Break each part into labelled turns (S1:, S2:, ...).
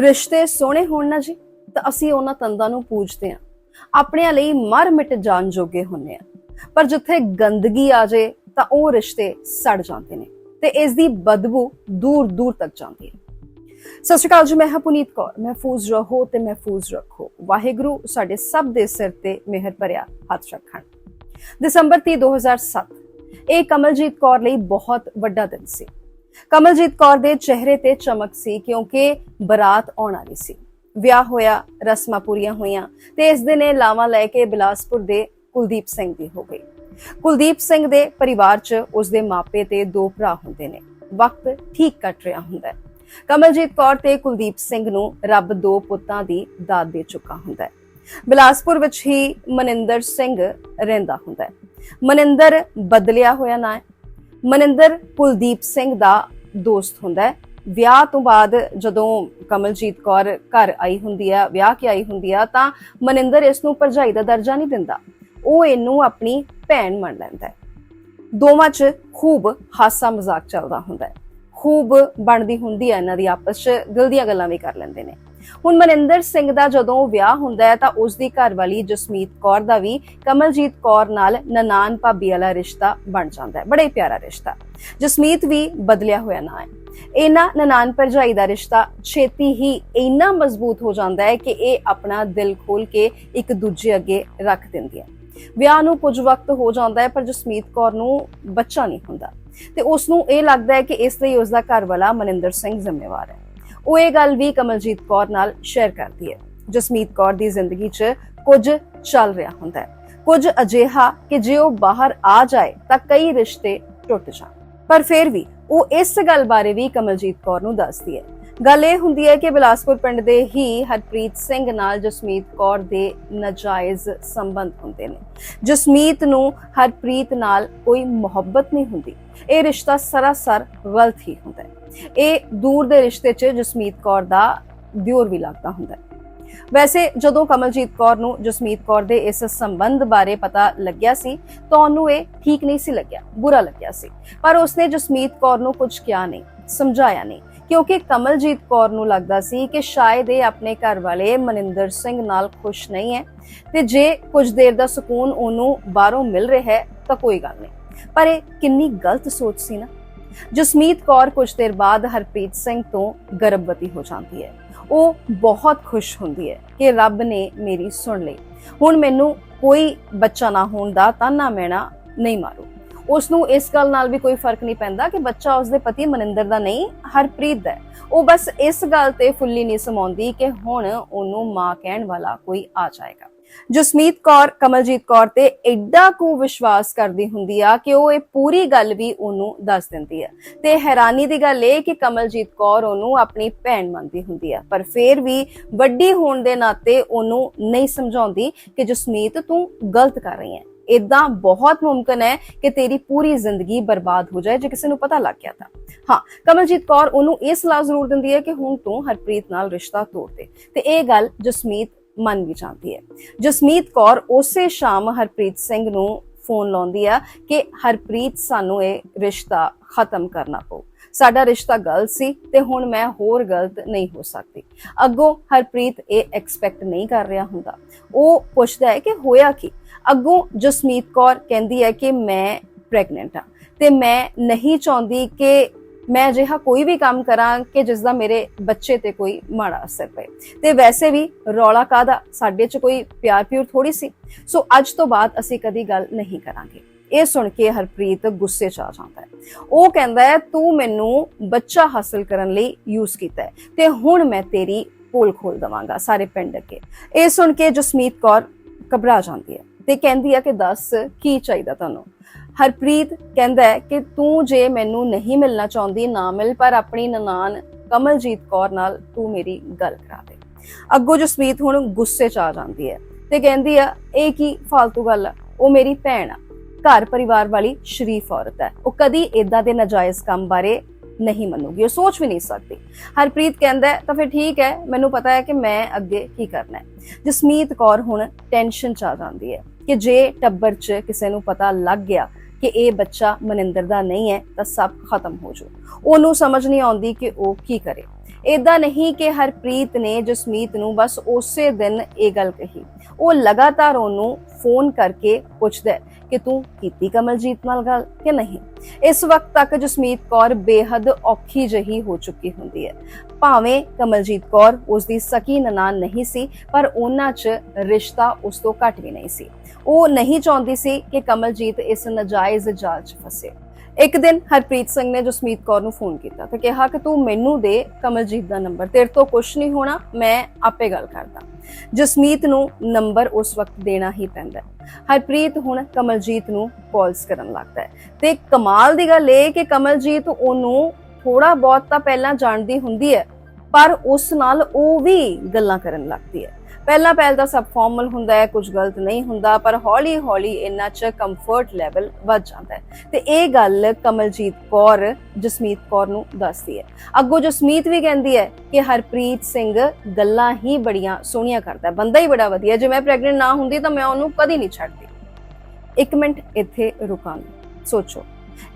S1: ਰਿਸ਼ਤੇ ਸੋਹਣੇ ਹੋਣ ਨਾ ਜੀ, ਤਾਂ ਅਸੀਂ ਉਹਨਾਂ ਤੰਦਾਂ ਨੂੰ ਪੂਜਦੇ ਹਾਂ। ਆਪਣਿਆਂ ਲਈ ਮਰ ਮਿਟ ਜਾਣ ਜੋਗੇ ਹੁੰਨੇ ਆ ਪਰ ਜਿੱਥੇ ਗੰਦਗੀ ਆ ਜੇ ਤਾਂ ਉਹ ਰਿਸ਼ਤੇ ਸੜ ਜਾਂਦੇ ਨੇ ਤੇ ਇਸ ਦੀ ਬਦਬੂ ਦੂਰ ਦੂਰ ਤੱਕ ਜਾਂਦੀ ਹੈ। ਸਤਿ ਸ਼੍ਰੀ ਅਕਾਲ ਜੀ, ਮੈਂ ਹਾਂ ਪੁਨੀਤ ਕੌਰ। ਮਹਿਫੂਜ਼ ਰਹੋ ਤੇ ਮਹਿਫੂਜ਼ ਰੱਖੋ। ਵਾਹਿਗੁਰੂ ਸਾਡੇ ਸਭ ਦੇ ਸਿਰ ਤੇ ਮਿਹਰ ਭਰਿਆ ਹੱਥ ਰੱਖਣ। ਦਸੰਬਰ 30 2007 ਇਹ ਕਮਲਜੀਤ ਕੌਰ ਲਈ ਬਹੁਤ ਵੱਡਾ ਦਿਨ ਸੀ। ਕਮਲਜੀਤ ਕੌਰ ਦੇ ਚਿਹਰੇ ਤੇ ਚਮਕ ਸੀ ਕਿਉਂਕਿ ਬਰਾਤ ਆਉਣ ਵਾਲੀ ਸੀ। ਵਿਆਹ ਹੋਇਆ, ਰਸਮਾਂ ਪੂਰੀਆਂ ਹੋਈਆਂ ਤੇ ਇਸ ਦਿਨ ਇਹ ਲਾਵਾਂ ਲੈ ਕੇ ਬਿਲਾਸਪੁਰ ਦੇ ਕੁਲਦੀਪ ਸਿੰਘ ਦੀ ਹੋ ਗਈ। ਕੁਲਦੀਪ ਸਿੰਘ ਦੇ ਪਰਿਵਾਰ 'ਚ ਉਸ ਦੇ ਮਾਪੇ ਤੇ ਦੋ ਭਰਾ ਹੁੰਦੇ ਨੇ। ਵਕਤ ਠੀਕ ਕੱਟ ਰਿਹਾ ਹੁੰਦਾ ਹੈ। ਕਮਲਜੀਤ ਕੌਰ ਤੇ ਕੁਲਦੀਪ ਸਿੰਘ ਨੂੰ ਰੱਬ ਦੋ ਪੁੱਤਾਂ ਦੀ ਦਾਤ ਦੇ ਚੁੱਕਾ ਹੁੰਦਾ ਹੈ। ਬਿਲਾਸਪੁਰ ਵਿੱਚ ਹੀ ਮਨਿੰਦਰ ਸਿੰਘ ਰਹਿੰਦਾ ਹੁੰਦਾ ਹੈ। ਮਨਿੰਦਰ ਬਦਲਿਆ ਹੋਇਆ ਨਾਂ ਹੈ। ਮਨਿੰਦਰ ਕੁਲਦੀਪ ਸਿੰਘ ਦਾ ਦੋਸਤ ਹੁੰਦਾ ਹੈ। ਵਿਆਹ ਤੋਂ ਬਾਅਦ ਜਦੋਂ ਕਮਲਜੀਤ ਕੌਰ ਘਰ ਆਈ ਹੁੰਦੀ ਆ, ਵਿਆਹ ਕੇ ਆਈ ਹੁੰਦੀ ਆ, ਤਾਂ ਮਨਿੰਦਰ ਇਸ ਨੂੰ ਭਰਜਾਈ ਦਾ ਦਰਜਾ ਨਹੀਂ ਦਿੰਦਾ। ਉਹ ਇਹਨੂੰ ਆਪਣੀ ਭੈਣ ਮੰਨ ਲੈਂਦਾ ਹੈ। ਦੋਵਾਂ 'ਚ ਖੂਬ ਹਾਸਾ ਮਜ਼ਾਕ ਚੱਲਦਾ ਹੁੰਦਾ ਹੈ। ਖੂਬ ਬਣਦੀ ਹੁੰਦੀ ਹੈ ਇਹਨਾਂ ਦੀ ਆਪਸ 'ਚ, ਦਿਲ ਦੀਆਂ ਗੱਲਾਂ ਵੀ ਕਰ ਲੈਂਦੇ ਨੇ। ਹੁਣ ਮਨਿੰਦਰ ਸਿੰਘ ਦਾ ਜਦੋਂ ਵਿਆਹ ਹੁੰਦਾ ਹੈ ਤਾਂ ਉਸ ਦੀ ਘਰਵਾਲੀ ਜਸਮੀਤ ਕੌਰ ਦਾ ਵੀ ਕਮਲਜੀਤ ਕੌਰ ਨਾਲ ਨਨਾਨ ਭਾਬੀ ਵਾਲਾ ਰਿਸ਼ਤਾ ਬਣ ਜਾਂਦਾ ਹੈ, ਬੜਾ ਹੀ ਪਿਆਰਾ ਰਿਸ਼ਤਾ। ਜਸਮੀਤ ਵੀ ਬਦਲਿਆ ਹੋਇਆ ਨਾਂ ਹੈ। ਇਹਨਾਂ ਨਨਾਨ ਭਰਜਾਈ ਦਾ ਰਿਸ਼ਤਾ ਛੇਤੀ ਹੀ ਇੰਨਾ ਮਜ਼ਬੂਤ ਹੋ ਜਾਂਦਾ ਹੈ ਕਿ ਇਹ ਆਪਣਾ ਦਿਲ ਖੋਲ ਕੇ ਇੱਕ ਦੂਜੇ ਅੱਗੇ ਰੱਖ ਦਿੰਦੀ ਹੈ। ਵਿਆਹ ਨੂੰ ਕੁਝ ਵਕਤ ਹੋ ਜਾਂਦਾ ਹੈ, ਪਰ ਜਸਮੀਤ ਕੌਰ ਨੂੰ ਬੱਚਾ ਨਹੀਂ ਹੁੰਦਾ। ਤੇ ਉਸ ਨੂੰ ਇਹ ਲੱਗਦਾ ਹੈ ਕਿ ਇਸ ਲਈ ਉਸ ਦਾ ਘਰ ਵਾਲਾ ਮਨਿੰਦਰ ਸਿੰਘ ਜ਼ਿੰਮੇਵਾਰ ਹੈ। ਉਹ ਇਹ ਗੱਲ ਵੀ ਕਮਲਜੀਤ ਕੌਰ ਨਾਲ ਸ਼ੇਅਰ ਕਰਦੀ ਹੈ ਜਸਮੀਤ ਕੌਰ ਦੀ ਜ਼ਿੰਦਗੀ 'ਚ ਕੁਝ ਚੱਲ ਰਿਹਾ ਹੁੰਦਾ ਹੈ। ਕੁਝ ਅਜਿਹਾ ਕਿ ਜੇ ਉਹ ਬਾਹਰ ਆ ਜਾਏ ਤਾਂ ਕਈ ਰਿਸ਼ਤੇ ਟੁੱਟ ਜਾਣ। ਪਰ ਫਿਰ ਵੀ ਉਹ ਇਸ ਗੱਲ ਬਾਰੇ ਵੀ ਕਮਲਜੀਤ ਕੌਰ ਨੂੰ ਦੱਸਦੀ ਹੈ ਗੱਲ ਇਹ ਹੁੰਦੀ ਹੈ ਕਿ ਬਿਲਾਸਪੁਰ ਪਿੰਡ ਦੇ ਹੀ ਹਰਪ੍ਰੀਤ ਸਿੰਘ ਨਾਲ ਜਸਮੀਤ ਕੌਰ ਦੇ ਨਾਜਾਇਜ਼ ਸੰਬੰਧ ਹੁੰਦੇ ਨੇ। ਜਸਮੀਤ ਨੂੰ ਹਰਪ੍ਰੀਤ ਨਾਲ ਕੋਈ ਮੁਹੱਬਤ ਨਹੀਂ ਹੁੰਦੀ। ਇਹ ਰਿਸ਼ਤਾ ਸਰਾਸਰ ਗਲਤ ਹੀ ਹੁੰਦਾ ਹੈ। ਇਹ ਦੂਰ ਦੇ ਰਿਸ਼ਤੇ 'ਚ ਜਸਮੀਤ ਕੌਰ ਦਾ ਦਿਓਰ ਵੀ ਲੱਗਦਾ ਹੁੰਦਾ ਹੈ। ਵੈਸੇ ਜਦੋਂ ਕਮਲਜੀਤ ਕੌਰ ਨੂੰ ਜਸਮੀਤ ਕੌਰ ਦੇ ਇਸ ਸੰਬੰਧ ਬਾਰੇ ਪਤਾ ਲੱਗਿਆ ਸੀ, ਤਾਂ ਉਹਨੂੰ ਇਹ ਠੀਕ ਨਹੀਂ ਸੀ ਲੱਗਿਆ, ਬੁਰਾ ਲੱਗਿਆ ਸੀ। ਪਰ ਉਸਨੇ ਜਸਮੀਤ ਕੌਰ ਨੂੰ ਕੁਝ ਕਿਹਾ ਨਹੀਂ, ਸਮਝਾਇਆ ਨਹੀਂ। ਕਿਉਂਕਿ ਕਮਲਜੀਤ ਕੌਰ ਨੂੰ ਲੱਗਦਾ ਸੀ ਕਿ ਸ਼ਾਇਦ ਇਹ ਆਪਣੇ ਘਰ ਵਾਲੇ ਮਨਿੰਦਰ ਸਿੰਘ ਨਾਲ ਖੁਸ਼ ਨਹੀਂ ਹੈ ਤੇ ਜੇ ਕੁਝ ਦੇਰ ਦਾ ਸਕੂਨ ਉਹਨੂੰ ਬਾਹਰੋਂ ਮਿਲ ਰਿਹਾ ਹੈ ਤਾਂ ਕੋਈ ਗੱਲ ਨਹੀਂ। ਪਰ ਇਹ ਕਿੰਨੀ ਗਲਤ ਸੋਚ ਸੀ ਨਾ। ਜਸਮੀਤ ਕੌਰ ਕੁਝ ਦੇਰ ਬਾਅਦ ਹਰਪ੍ਰੀਤ ਸਿੰਘ ਤੋਂ ਗਰਭਵਤੀ ਹੋ ਜਾਂਦੀ ਹੈ। ਉਹ ਬਹੁਤ ਖੁਸ਼ ਹੁੰਦੀ ਹੈ ਕਿ ਰੱਬ ਨੇ ਮੇਰੀ ਸੁਣ ਲਈ। ਹੁਣ ਮੈਨੂੰ ਕੋਈ ਬੱਚਾ ਨਾ ਹੋਣ ਦਾ ਤਾਨਾ ਮੈਣਾ ਨਹੀਂ ਮਾਰੂ। ਉਸ ਨੂੰ ਇਸ ਗੱਲ ਨਾਲ ਵੀ ਕੋਈ ਫ਼ਰਕ ਨਹੀਂ ਪੈਂਦਾ ਕਿ ਬੱਚਾ ਉਸਦੇ ਪਤੀ ਮਨਿੰਦਰ ਦਾ ਨਹੀਂ, ਹਰਪ੍ਰੀਤ ਦਾ ਉਹ ਬਸ ਇਸ ਗੱਲ ਤੇ ਫੁੱਲੀ ਨਹੀਂ ਸਮਾਉਂਦੀ ਕਿ ਹੁਣ ਉਹਨੂੰ ਮਾਂ ਕਹਿਣ ਵਾਲਾ ਕੋਈ ਆ ਜਾਏਗਾ। ਜਸਮੀਤ ਕੌਰ, ਕਮਲਜੀਤ ਕੌਰ ਤੇ ਐਡਾ ਕੁ ਵਿਸ਼ਵਾਸ ਕਰਦੀ ਹੁੰਦੀ ਆ ਕਿ ਉਹ ਇਹ ਪੂਰੀ ਗੱਲ ਵੀ ਉਹਨੂੰ ਦੱਸ ਦਿੰਦੀ ਆ। ਤੇ ਹੈਰਾਨੀ ਦੀ ਗੱਲ ਇਹ ਕਿ ਕਮਲਜੀਤ ਕੌਰ ਉਹਨੂੰ ਆਪਣੀ ਭੈਣ ਮੰਨਦੀ ਹੁੰਦੀ ਆ। ਪਰ ਫੇਰ ਵੀ ਵੱਡੀ ਹੋਣ ਦੇ ਨਾਤੇ ਉਹਨੂੰ ਨਹੀਂ ਸਮਝਾਉਂਦੀ ਕਿ ਜਸਮੀਤ ਤੂੰ ਗਲਤ ਕਰ ਰਹੀ ਹੈ। ਇਦਾਂ ਬਹੁਤ ਮੁਮਕਨ ਹੈ ਕਿ ਤੇਰੀ ਪੂਰੀ ਜ਼ਿੰਦਗੀ ਬਰਬਾਦ ਹੋ ਜਾਏ, ਜੇ ਕਿਸੇ ਨੂੰ ਪਤਾ ਲੱਗ ਗਿਆ ਤਾਂ। ਹਾਂ, ਕਮਲਜੀਤ ਕੌਰ ਉਹਨੂੰ ਇਹ ਸਲਾਹ ਜ਼ਰੂਰ ਦਿੰਦੀ ਹੈ ਕਿ ਹੁਣ ਤੂੰ ਹਰਪ੍ਰੀਤ ਨਾਲ ਰਿਸ਼ਤਾ ਤੋੜ ਦੇ। ਤੇ ਇਹ ਗੱਲ ਜਸਮੀਤ ਮੰਨ ਵੀ ਜਾਂਦੀ ਹੈ। ਜਸਮੀਤ ਕੌਰ ਉਸੇ ਸ਼ਾਮ ਹਰਪ੍ਰੀਤ ਸਿੰਘ ਨੂੰ ਫੋਨ ਲਾਉਂਦੀ ਆ ਕਿ ਹਰਪ੍ਰੀਤ, ਸਾਨੂੰ ਇਹ ਰਿਸ਼ਤਾ ਖਤਮ ਕਰਨਾ ਪਊ। ਸਾਡਾ ਰਿਸ਼ਤਾ ਗਲਤ ਸੀ ਤੇ ਹੁਣ ਮੈਂ ਹੋਰ ਗਲਤ ਨਹੀਂ ਹੋ ਸਕਦੀ। ਅੱਗੋਂ ਹਰਪ੍ਰੀਤ ਇਹ ਐਕਸਪੈਕਟ ਨਹੀਂ ਕਰ ਰਿਹਾ ਹੁੰਦਾ। ਉਹ ਪੁੱਛਦਾ ਹੈ ਕਿ ਹੋਇਆ ਕੀ? ਅੱਗੋਂ ਜਸਮੀਤ ਕੌਰ ਕਹਿੰਦੀ ਹੈ ਕਿ ਮੈਂ ਪ੍ਰੈਗਨੈਂਟ ਹਾਂ ਤੇ ਮੈਂ ਨਹੀਂ ਚਾਹੁੰਦੀ ਕਿ ਮੈਂ ਅਜਿਹਾ ਕੋਈ ਵੀ ਕੰਮ ਕਰਾਂ ਕਿ ਜਿਸ ਦਾ ਮੇਰੇ ਬੱਚੇ ਤੇ ਕੋਈ ਮਾੜਾ ਅਸਰ ਪਏ। ਤੇ ਵੈਸੇ ਵੀ ਰੌਲਾ ਕਾਦਾ ਸਾਡੇ 'ਚ ਕੋਈ ਪਿਆਰ ਪਿਉਰ ਥੋੜੀ ਸੀ। ਸੋ ਅੱਜ ਤੋਂ ਬਾਅਦ ਅਸੀਂ ਕਦੀ ਗੱਲ ਨਹੀਂ ਕਰਾਂਗੇ। ਇਹ ਸੁਣ ਕੇ ਹਰਪ੍ਰੀਤ ਗੁੱਸੇ 'ਚ ਆ ਜਾਂਦਾ ਹੈ। ਉਹ ਕਹਿੰਦਾ ਹੈ, ਤੂੰ ਮੈਨੂੰ ਬੱਚਾ ਹਾਸਲ ਕਰਨ ਲਈ ਯੂਜ਼ ਕੀਤਾ ਹੈ ਤੇ ਹੁਣ ਮੈਂ ਤੇਰੀ ਪੋਲ ਖੋਲ ਦਵਾਂਗਾ ਸਾਰੇ ਪਿੰਡ ਅੱਗੇ। ਇਹ ਸੁਣ ਕੇ ਜਸਮੀਤ ਕੌਰ ਘਬਰਾ ਜਾਂਦੀ ਹੈ। ਤੇ ਕਹਿੰਦੀ ਆ ਕਿ ਦੱਸ, ਕੀ ਚਾਹੀਦਾ ਤੁਹਾਨੂੰ? ਹਰਪ੍ਰੀਤ ਕਹਿੰਦਾ ਹੈ ਕਿ ਤੂੰ ਜੇ ਮੈਨੂੰ ਨਹੀਂ ਮਿਲਣਾ ਚਾਹੁੰਦੀ, ਨਾ ਮਿਲ, ਪਰ ਆਪਣੀ ਨਨਾਨ ਕਮਲਜੀਤ ਕੌਰ ਨਾਲ ਤੂੰ ਮੇਰੀ ਗੱਲ ਕਰਾ ਦੇ। ਅੱਗੋਂ ਜਸਮੀਤ ਹੁਣ ਗੁੱਸੇ 'ਚ ਆ ਜਾਂਦੀ ਹੈ ਤੇ ਕਹਿੰਦੀ ਆ, ਇਹ ਕੀ ਫालतू ਗੱਲ ਆ? ਉਹ ਮੇਰੀ ਭੈਣ ਆ। ਘਰ ਪਰਿਵਾਰ ਵਾਲੀ ਸ਼ਰੀਫ ਔਰਤ ਹੈ। ਉਹ ਕਦੀ ਇਦਾਂ ਦੇ ਨਾਜਾਇਜ਼ ਕੰਮ ਬਾਰੇ ਨਹੀਂ ਮੰਨੂਗੀ, ਉਹ ਸੋਚ ਵੀ ਨਹੀਂ ਸਕਦੀ। ਹਰਪ੍ਰੀਤ ਕਹਿੰਦਾ ਤਾਂ ਫਿਰ ਠੀਕ ਹੈ, ਮੈਨੂੰ ਪਤਾ ਹੈ ਕਿ ਮੈਂ ਅੱਗੇ ਕੀ ਕਰਨਾ ਹੈ। ਜਸਮੀਤ ਕੌਰ ਹੁਣ ਟੈਨਸ਼ਨ ਚ ਆ ਜਾਂਦੀ ਹੈ। ਕਿ ਜੇ ਟੱਬਰ 'ਚ ਕਿਸੇ ਨੂੰ ਪਤਾ ਲੱਗ ਗਿਆ ਕਿ ਇਹ ਬੱਚਾ ਮਨਿੰਦਰ ਦਾ ਨਹੀਂ ਹੈ, ਤਾਂ ਸਭ ਖਤਮ ਹੋ ਜਾਊ। ਉਹਨੂੰ ਸਮਝ ਨਹੀਂ ਆਉਂਦੀ ਕਿ ਉਹ ਕੀ ਕਰੇ। ਇਦਾਂ ਨਹੀਂ ਕਿ ਹਰਪ੍ਰੀਤ ਨੇ ਜਸਮੀਤ ਨੂੰ ਬਸ ਉਸੇ ਦਿਨ ਇਹ ਗੱਲ ਕਹੀ। ਉਹ ਲਗਾਤਾਰ ਉਹਨੂੰ ਫੋਨ ਕਰਕੇ ਪੁੱਛਦਾ ਕਿ ਤੂੰ ਕੀਤੀ ਕਮਲਜੀਤ ਨਾਲ ਗੱਲ ਕਿ ਨਹੀਂ? ਇਸ ਵਕਤ ਤੱਕ ਜਸਮੀਤ ਕੌਰ ਬੇਹੱਦ ਔਖੀ ਜਹੀ ਹੋ ਚੁੱਕੀ ਹੁੰਦੀ ਹੈ। ਭਾਵੇਂ ਕਮਲਜੀਤ ਕੌਰ ਉਸ ਦੀ ਸਕੀ ਨਨਾਣ ਨਹੀਂ ਸੀ, ਪਰ ਉਹਨਾਂ 'ਚ ਰਿਸ਼ਤਾ ਉਸ ਤੋਂ ਘੱਟ ਵੀ ਨਹੀਂ ਸੀ। ਉਹ ਨਹੀਂ ਚਾਹੁੰਦੀ ਸੀ ਕਿ ਕਮਲਜੀਤ ਇਸ ਨਜਾਇਜ਼ ਜਾਲ 'ਚ ਫਸੇ। ਇੱਕ ਦਿਨ ਹਰਪ੍ਰੀਤ ਸਿੰਘ ਨੇ ਜਸਮੀਤ ਕੌਰ ਨੂੰ ਫੋਨ ਕੀਤਾ ਤੇ ਕਿਹਾ ਕਿ ਤੂੰ ਮੈਨੂੰ ਦੇ ਕਮਲਜੀਤ ਦਾ ਨੰਬਰ, ਤੇਰੇ ਤੋਂ ਕੁਝ ਨਹੀਂ ਹੋਣਾ, ਮੈਂ ਆਪੇ ਗੱਲ ਕਰਦਾ। ਜਸਮੀਤ ਨੂੰ ਨੰਬਰ ਉਸ ਵਕਤ ਦੇਣਾ ਹੀ ਪੈਂਦਾ ਹਰਪ੍ਰੀਤ ਹੁਣ ਕਮਲਜੀਤ ਨੂੰ ਕਾਲਸ ਕਰਨ ਲੱਗਦਾ ਹੈ ਤੇ ਕਮਾਲ ਦੀ ਗੱਲ ਇਹ ਕਿ ਕਮਲਜੀਤ ਉਹਨੂੰ ਥੋੜਾ ਬਹੁਤ ਤਾਂ ਪਹਿਲਾਂ ਜਾਣਦੀ ਹੁੰਦੀ ਹੈ ਪਰ ਉਸ ਨਾਲ ਉਹ ਵੀ ਗੱਲਾਂ ਕਰਨ ਲੱਗਦੀ ਹੈ। ਪਹਿਲਾਂ ਪਹਿਲ ਤਾਂ ਸਭ ਫਾਰਮਲ ਹੁੰਦਾ ਹੈ, ਕੁਝ ਗਲਤ ਨਹੀਂ ਹੁੰਦਾ, ਪਰ ਹੌਲੀ ਹੌਲੀ ਇਹਨਾਂ ਚ ਕੰਫਰਟ ਲੈਵਲ ਵੱਧ ਜਾਂਦਾ ਹੈ। ਤੇ ਇਹ ਗੱਲ ਕਮਲਜੀਤ ਕੌਰ, ਜਸਮੀਤ ਕੌਰ ਨੂੰ ਦੱਸਦੀ ਹੈ। ਅੱਗੋਂ ਜਸਮੀਤ ਵੀ ਕਹਿੰਦੀ ਹੈ ਕਿ ਹਰਪ੍ਰੀਤ ਸਿੰਘ ਗੱਲਾਂ ਹੀ ਬੜੀਆਂ ਸੋਹਣੀਆਂ ਕਰਦਾ ਹੈ। ਬੰਦਾ ਹੀ ਬੜਾ ਵਧੀਆ, ਜੇ ਮੈਂ ਪ੍ਰੈਗਨੈਂਟ ਨਾ ਹੁੰਦੀ ਤਾਂ ਮੈਂ ਉਹਨੂੰ ਕਦੀ ਨਹੀਂ ਛੱਡਦੀ। ਇੱਕ ਮਿੰਟ ਇੱਥੇ ਰੁਕਾਂ ਸੋਚੋ,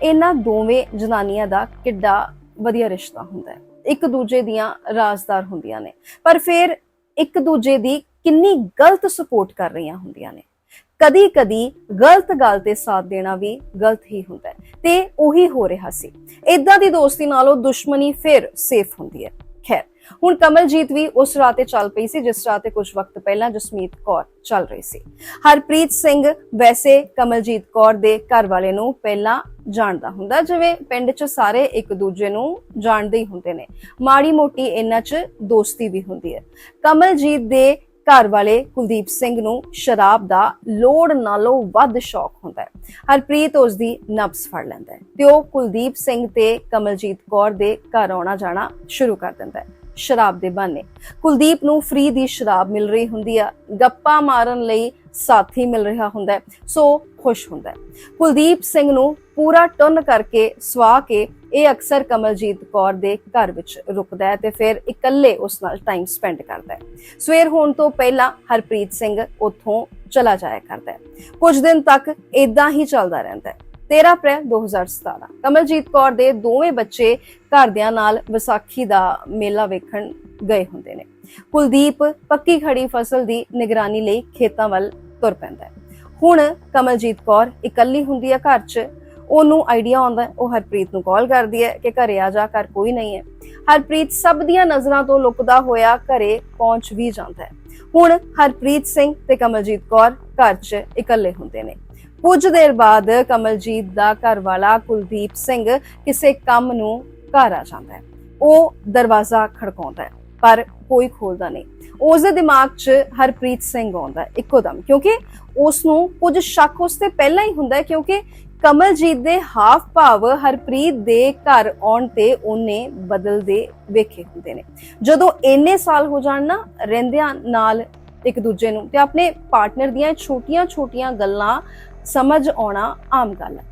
S1: ਇਹਨਾਂ ਦੋਵੇਂ ਜਨਾਨੀਆਂ ਦਾ ਕਿੱਡਾ ਵਧੀਆ ਰਿਸ਼ਤਾ ਹੁੰਦਾ ਹੈ। ਇੱਕ ਦੂਜੇ ਦੀਆਂ ਰਾਜ਼ਦਾਰ ਹੁੰਦੀਆਂ ਨੇ। ਪਰ ਫਿਰ ਇੱਕ ਦੂਜੇ ਦੀ ਕਿੰਨੀ ਗਲਤ ਸਪੋਰਟ ਕਰ ਰਹੀਆਂ ਹੁੰਦੀਆਂ ਨੇ। ਕਦੀ ਕਦੀ ਗਲਤ ਗੱਲ ਤੇ ਸਾਥ ਦੇਣਾ ਵੀ ਗਲਤ ਹੀ ਹੁੰਦਾ ਹੈ ਤੇ ਉਹੀ ਹੋ ਰਿਹਾ ਸੀ। ਇਦਾਂ ਦੀ ਦੋਸਤੀ ਨਾਲੋਂ ਦੁਸ਼ਮਣੀ ਫਿਰ ਸੇਫ ਹੁੰਦੀ ਹੈ। ਖੈਰ ਹੁਣ ਕਮਲਜੀਤ ਵੀ ਉਸ ਰਾਹ ਤੇ ਚੱਲ ਪਈ ਸੀ, ਜਿਸ ਰਾਹ ਤੇ ਕੁਝ ਵਕਤ ਪਹਿਲਾਂ ਜਸਮੀਤ ਕੌਰ ਚੱਲ ਰਹੀ ਸੀ। ਹਰਪ੍ਰੀਤ ਸਿੰਘ ਵੈਸੇ ਕਮਲਜੀਤ ਕੌਰ ਦੇ ਘਰ ਵਾਲੇ ਨੂੰ ਪਹਿਲਾਂ ਜਾਣਦਾ ਹੁੰਦਾ, ਜਿਵੇਂ ਪਿੰਡ 'ਚ ਸਾਰੇ ਇੱਕ ਦੂਜੇ ਨੂੰ ਜਾਣਦੇ ਹੀ ਹੁੰਦੇ ਨੇ। ਮਾੜੀ ਮੋਟੀ ਇਹਨਾਂ 'ਚ ਦੋਸਤੀ ਵੀ ਹੁੰਦੀ ਹੈ। ਕਮਲਜੀਤ ਦੇ ਘਰ ਵਾਲੇ ਕੁਲਦੀਪ ਸਿੰਘ ਨੂੰ ਸ਼ਰਾਬ ਦਾ ਲੋੜ ਨਾਲੋਂ ਵੱਧ ਸ਼ੌਕ ਹੁੰਦਾ ਹੈ। ਹਰਪ੍ਰੀਤ ਉਸ ਦੀ ਨਬਜ਼ ਫੜ ਲੈਂਦਾ ਹੈ ਤੇ ਉਹ ਕੁਲਦੀਪ ਸਿੰਘ ਤੇ ਕਮਲਜੀਤ ਕੌਰ ਦੇ ਘਰ ਆਉਣਾ ਜਾਣਾ ਸ਼ੁਰੂ ਕਰ ਦਿੰਦਾ ਹੈ। ਸ਼ਰਾਬ ਦੇ ਬਹਾਨੇ। ਕੁਲਦੀਪ ਨੂੰ ਫ੍ਰੀ ਦੀ ਸ਼ਰਾਬ ਮਿਲ ਰਹੀ ਹੁੰਦੀ ਆ। ਗੱਪਾਂ ਮਾਰਨ ਲਈ ਸਾਥੀ ਮਿਲ ਰਿਹਾ ਹੁੰਦਾ ਸੋ ਖੁਸ਼ ਹੁੰਦਾ ਕੁਲਦੀਪ ਸਿੰਘ ਨੂੰ ਪੂਰਾ ਟਰਨ ਕਰਕੇ ਸਵਾ ਕੇ ਇਹ ਅਕਸਰ ਕਮਲਜੀਤ ਕੌਰ ਦੇ ਘਰ ਵਿੱਚ ਰੁਕਦਾ ਹੈ ਤੇ ਫਿਰ ਇਕੱਲੇ ਉਸ ਨਾਲ ਟਾਈਮ ਸਪੈਂਡ ਕਰਦਾ ਹੈ। ਸਵੇਰ ਹੋਣ ਤੋਂ ਪਹਿਲਾਂ ਹਰਪ੍ਰੀਤ ਸਿੰਘ ਉੱਥੋਂ ਚਲਾ ਜਾਇਆ ਕਰਦਾ ਹੈ। ਕੁਝ ਦਿਨ ਤੱਕ ਇਦਾਂ ਹੀ ਚੱਲਦਾ ਰਹਿੰਦਾ ਹੈ। 13 ਅਪ੍ਰੈਲ 2017 ਕਮਲਜੀਤ ਕੌਰ ਦੇ ਦੋਵੇਂ ਬੱਚੇ ਘਰਦਿਆਂ ਨਾਲ ਵਿਸਾਖੀ ਦਾ ਮੇਲਾ ਵੇਖਣ ਗਏ ਹੁੰਦੇ ਨੇ। ਕੁਲਦੀਪ ਪੱਕੀ ਖੜੀ ਫਸਲ ਦੀ ਨਿਗਰਾਨੀ ਲਈ ਖੇਤਾਂ ਵੱਲ ਤੁਰ ਪੈਂਦਾ ਹੈ। ਹੁਣ ਕਮਲਜੀਤ ਕੌਰ ਇਕੱਲੀ ਹੁੰਦੀ ਹੈ ਘਰ 'ਚ। ਉਹਨੂੰ ਆਈਡੀਆ ਆਉਂਦਾ ਉਹ ਹਰਪ੍ਰੀਤ ਨੂੰ ਕਾਲ ਕਰਦੀ ਹੈ ਕਿ ਘਰੇ ਆ ਜਾ, ਘਰ ਕੋਈ ਨਹੀਂ ਹੈ। ਹਰਪ੍ਰੀਤ ਸਭ ਦੀਆਂ ਨਜ਼ਰਾਂ ਤੋਂ ਲੁਕਦਾ ਹੋਇਆ ਘਰੇ ਪਹੁੰਚ ਵੀ ਜਾਂਦਾ ਹੈ। ਹੁਣ ਹਰਪ੍ਰੀਤ ਸਿੰਘ ਤੇ ਕਮਲਜੀਤ ਕੌਰ ਘਰ 'ਚ ਇਕੱਲੇ ਹੁੰਦੇ ਨੇ। ਕੁਝ ਦੇਰ ਬਾਅਦ ਕਮਲਜੀਤ ਦਾ ਘਰ ਵਾਲਾ ਕੁਲਦੀਪ ਸਿੰਘ ਕਿਸੇ ਕੰਮ ਨੂੰ ਘਰ ਆ ਜਾਂਦਾ ਹੈ। ਉਹ ਦਰਵਾਜ਼ਾ ਖੜਕਾਉਂਦਾ ਹੈ, ਪਰ ਕੋਈ ਖੋਲਦਾ ਨਹੀਂ। ਉਸ ਦੇ ਦਿਮਾਗ 'ਚ ਹਰਪ੍ਰੀਤ ਸਿੰਘ ਆਉਂਦਾ ਇੱਕੋ ਦਮ, ਕਿਉਂਕਿ ਉਸ ਨੂੰ ਕੁਝ ਸ਼ੱਕ ਉਸ ਤੇ ਪਹਿਲਾਂ ਹੀ ਹੁੰਦਾ ਕਿਉਂਕਿ ਕਮਲਜੀਤ ਦੇ ਹਾਵ ਭਾਵ ਹਰਪ੍ਰੀਤ ਦੇ ਘਰ ਆਉਣ ਤੇ ਉਹਨੇ ਬਦਲਦੇ ਵੇਖੇ ਹੁੰਦੇ ਨੇ। ਜਦੋਂ ਇੰਨੇ ਸਾਲ ਹੋ ਜਾਣ ਨਾ, ਰਹਿੰਦਿਆਂ ਨਾਲ ਇੱਕ ਦੂਜੇ ਨੂੰ ਤੇ ਆਪਣੇ ਪਾਰਟਨਰ ਦੀਆਂ ਛੋਟੀਆਂ-ਛੋਟੀਆਂ ਗੱਲਾਂ ਸਮਝ ਆਉਣਾ ਆਮ ਗੱਲ ਹੈ।